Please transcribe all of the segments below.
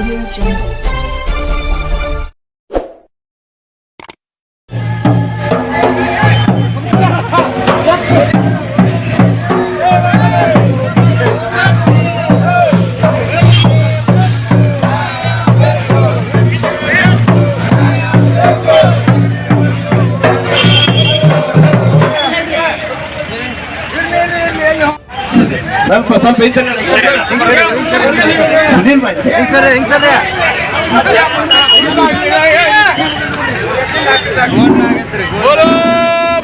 我觉 ಸ್ವಲ್ಪ ಸ್ವಲ್ಪ ಹಿಂಸರ್ಗಡೆ ಸುನೀಲ್ ಭಾಯ್ ಹಿಂಸರೆ ಹಿಂಸರೆ ಗೋಲ್ ಆಗತ್ರಿ ಗೋಲು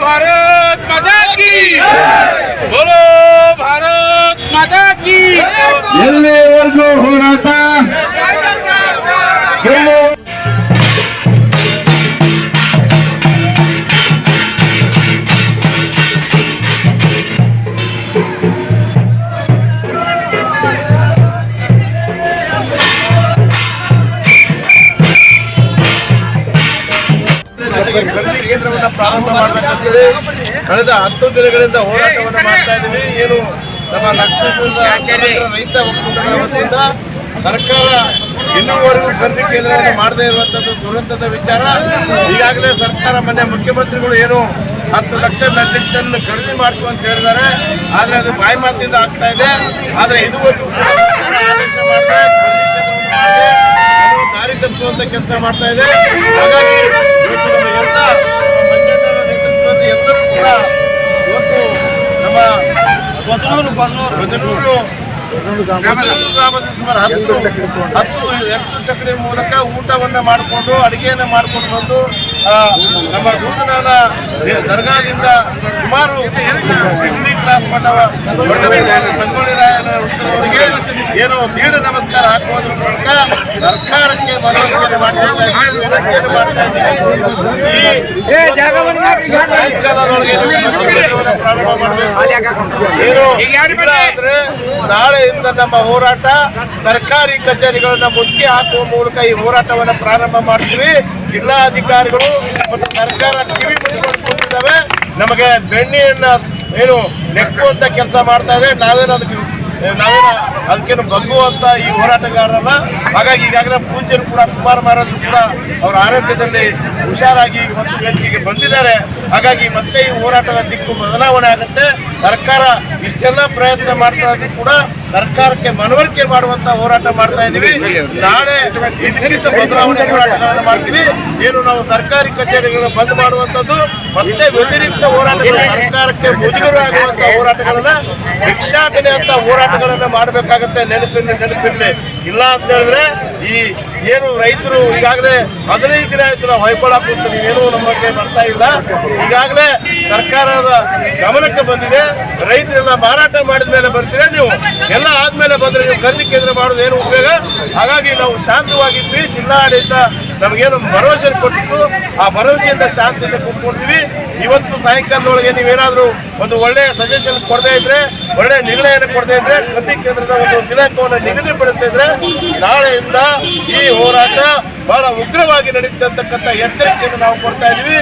ಭಾರತ್ ಖರೀದಿ ಕೇಂದ್ರವನ್ನ ಪ್ರಾರಂಭ ಮಾಡಬೇಕಂತೇಳಿ ಕಳೆದ ಹತ್ತು ದಿನಗಳಿಂದ ಹೋರಾಟವನ್ನು ಮಾಡ್ತಾ ಇದ್ದೀವಿ. ಏನು ನಮ್ಮ ಲಕ್ಷ್ಮೀಪುರದ ರೈತ ಒಕ್ಕೂಟಗಳ ವತಿಯಿಂದ ಸರ್ಕಾರ ಇನ್ನೂವರೆಗೂ ಖರೀದಿ ಕೇಂದ್ರವನ್ನು ಮಾಡದೇ ಇರುವಂತದ್ದು ದುರಂತದ ವಿಚಾರ. ಈಗಾಗಲೇ ಸರ್ಕಾರ ಮನೆ ಮುಖ್ಯಮಂತ್ರಿಗಳು ಏನು ಹತ್ತು ಲಕ್ಷ ಮೆಟ್ರಿಕ್ ಟನ್ ಖರೀದಿ ಮಾಡ್ತು ಅಂತ ಹೇಳಿದ್ದಾರೆ. ಆದ್ರೆ ಅದು ಬಾಯಿ ಮಾತಿಂದ ಆಗ್ತಾ ಇದೆ. ಆದ್ರೆ ಇದುವರೆಗೂ ಆದೇಶ ಮಾಡದೆ ದಾರಿ ತಪ್ಪಿಸುವಂತ ಕೆಲಸ ಮಾಡ್ತಾ ಇದೆ. ಹಾಗಾಗಿ ಇವತ್ತು ನಮ್ಮ ಎಲ್ಲ ನಮ್ಮ ಮಂಜಣ್ಣರ ನೇತೃತ್ವದ ಎಲ್ಲರೂ ಕೂಡ ಇವತ್ತು ನಮ್ಮ ಬದಲೂರು ಬದಲೂರು ಬದಲೂರು ಗ್ರಾಮದ ಸುಮಾರು ಹತ್ತು ಹತ್ತು ಎತ್ತು ಚಕ್ರಿ ಮೂಲಕ ಊಟವನ್ನ ಮಾಡಿಕೊಂಡು ಅಡಿಗೆಯನ್ನ ಮಾಡ್ಕೊಂಡು ಬಂದು ನಮ್ಮ ದೂಧನಾದ ದರ್ಗಾದಿಂದ ಸುಮಾರು ಕ್ರಾಸ್ ಮಠವ ಸಂಗೊಳ್ಳಿ ರಾಯನ ಅವರಿಗೆ ಏನು ದೀಢ ನಮಸ್ಕಾರ ಹಾಕುವುದರ ಮೂಲಕ ಸರ್ಕಾರಕ್ಕೆ ಮನವರಿಕೆ ಮಾಡ್ತಾ ಇದ್ದೀವಿ ವಿನಂತಿಯನ್ನು ಮಾಡ್ತಾ ಇದ್ದೀವಿ ಸಾಯಂಕಾಲದೊಳಗೆ ಪ್ರಾರಂಭ ಮಾಡಬೇಕು. ನಾಳೆಯಿಂದ ನಮ್ಮ ಹೋರಾಟ ಸರ್ಕಾರಿ ಕಚೇರಿಗಳನ್ನ ಮುಚ್ಚಿ ಹಾಕುವ ಮೂಲಕ ಈ ಹೋರಾಟವನ್ನ ಪ್ರಾರಂಭ ಮಾಡ್ತೀವಿ. ಜಿಲ್ಲಾ ಅಧಿಕಾರಿಗಳು ಮತ್ತು ಸರ್ಕಾರ ಕಿವಿ ಮುಚ್ಚಿಕೊಂಡು ಕೂತಿದ್ದಾವೆ. ನಮಗೆ ಬೆಣ್ಣೆಯನ್ನ ಏನು ನೆಕ್ಕುವಂತ ಕೆಲಸ ಮಾಡ್ತಾ ಇದೆ. ನಾವೇನು ಅದಕ್ಕೆ ನಾವೇನು ಅದಕ್ಕೇನು ಬಗ್ಗುವಂತ ಈ ಹೋರಾಟಗಾರರನ್ನ ಹಾಗಾಗಿ ಈಗಾಗಲೇ ಪೂಜ್ಯರು ಕೂಡ ಕುಮಾರ್ ಮಹಾರಾಜ್ ಕೂಡ ಅವರ ಆರೋಗ್ಯದಲ್ಲಿ ಹುಷಾರಾಗಿ ಮತ್ತು ವೇದಿಕೆಗೆ ಬಂದಿದ್ದಾರೆ. ಹಾಗಾಗಿ ಮತ್ತೆ ಈ ಹೋರಾಟದ ದಿಕ್ಕು ಬದಲಾವಣೆ ಆಗುತ್ತೆ. ಸರ್ಕಾರ ಇಷ್ಟೆಲ್ಲ ಪ್ರಯತ್ನ ಮಾಡ್ತಾ ಇದ್ರು ಕೂಡ ಸರ್ಕಾರಕ್ಕೆ ಮನವರಿಕೆ ಮಾಡುವಂತ ಹೋರಾಟ ಮಾಡ್ತಾ ಇದೀವಿ ನಾಳೆ ಇದರಿಂದ ಬದಲಾವಣೆ ಹೋರಾಟಗಳನ್ನು ಮಾಡ್ತೀವಿ. ಏನು ನಾವು ಸರ್ಕಾರಿ ಕಚೇರಿಗಳನ್ನು ಬಂದ್ ಮಾಡುವಂತದ್ದು ಮತ್ತೆ ವ್ಯತಿರಿಕ್ತ ಹೋರಾಟಗಳು ಸರ್ಕಾರಕ್ಕೆ ಮುಜುಗರ ಆಗುವಂತ ಹೋರಾಟಗಳನ್ನ, ಭಿಕ್ಷಾಟನೆ ಅಂತ ಹೋರಾಟಗಳನ್ನ ಮಾಡಬೇಕಾಗತ್ತೆ. ನೆನಪಿನ ನೆನಪಿನ ಇಲ್ಲ ಅಂತ ಹೇಳಿದ್ರೆ ಈ ಏನು ರೈತರು ಈಗಾಗಲೇ ಹದಿನೈದು ದಿನ ಆಯ್ತು ನಾವು ಹೊಯ್ಕೊಳಕ್ ಕೂತು ಏನು ನಮ್ಮ ಬಗ್ಗೆ ಬರ್ತಾ ಇಲ್ಲ. ಈಗಾಗಲೇ ಸರ್ಕಾರದ ಗಮನಕ್ಕೆ ಬಂದಿದೆ. ರೈತರೆಲ್ಲ ಮಾರಾಟ ಮಾಡಿದ ಮೇಲೆ ಬರ್ತೀರಾ ನೀವು? ಎಲ್ಲ ಆದ್ಮೇಲೆ ಬಂದ್ರೆ ನೀವು ಖರೀದಿ ಕೇಂದ್ರ ಮಾಡೋದು ಏನು ಉಪಯೋಗ? ಹಾಗಾಗಿ ನಾವು ಶಾಂತವಾಗಿದ್ವಿ ಜಿಲ್ಲಾಡಳಿತ ನಮಗೇನು ಭರವಸೆ ಕೊಟ್ಟಿತ್ತು. ಆ ಭರವಸೆಯಿಂದ ಶಾಂತಿಯಿಂದ ಕೂತ್ಕೊಂಡಿದ್ವಿ. ಇವತ್ತು ಸಾಯಂಕಾಲದೊಳಗೆ ನೀವೇನಾದರೂ ಒಂದು ಒಳ್ಳೆಯ ಸಜೆಷನ್ ಕೊಡದೇ ಇದ್ರೆ, ಒಳ್ಳೆಯ ನಿರ್ಣಯನ ಕೊಡದೇ ಇದ್ರೆ ಪ್ರತಿ ಕೇಂದ್ರದ ಒಂದು ದಿನಾಂಕವನ್ನು ನಿಗದಿಪಡಿಸ್ತಾ ಇದ್ರೆ ನಾಳೆಯಿಂದ ಈ ಹೋರಾಟ ಬಹಳ ಉಗ್ರವಾಗಿ ನಡೀತಕ್ಕಂಥ ಎಚ್ಚರಿಕೆಯನ್ನು ನಾವು ಕೊಡ್ತಾ ಇದೀವಿ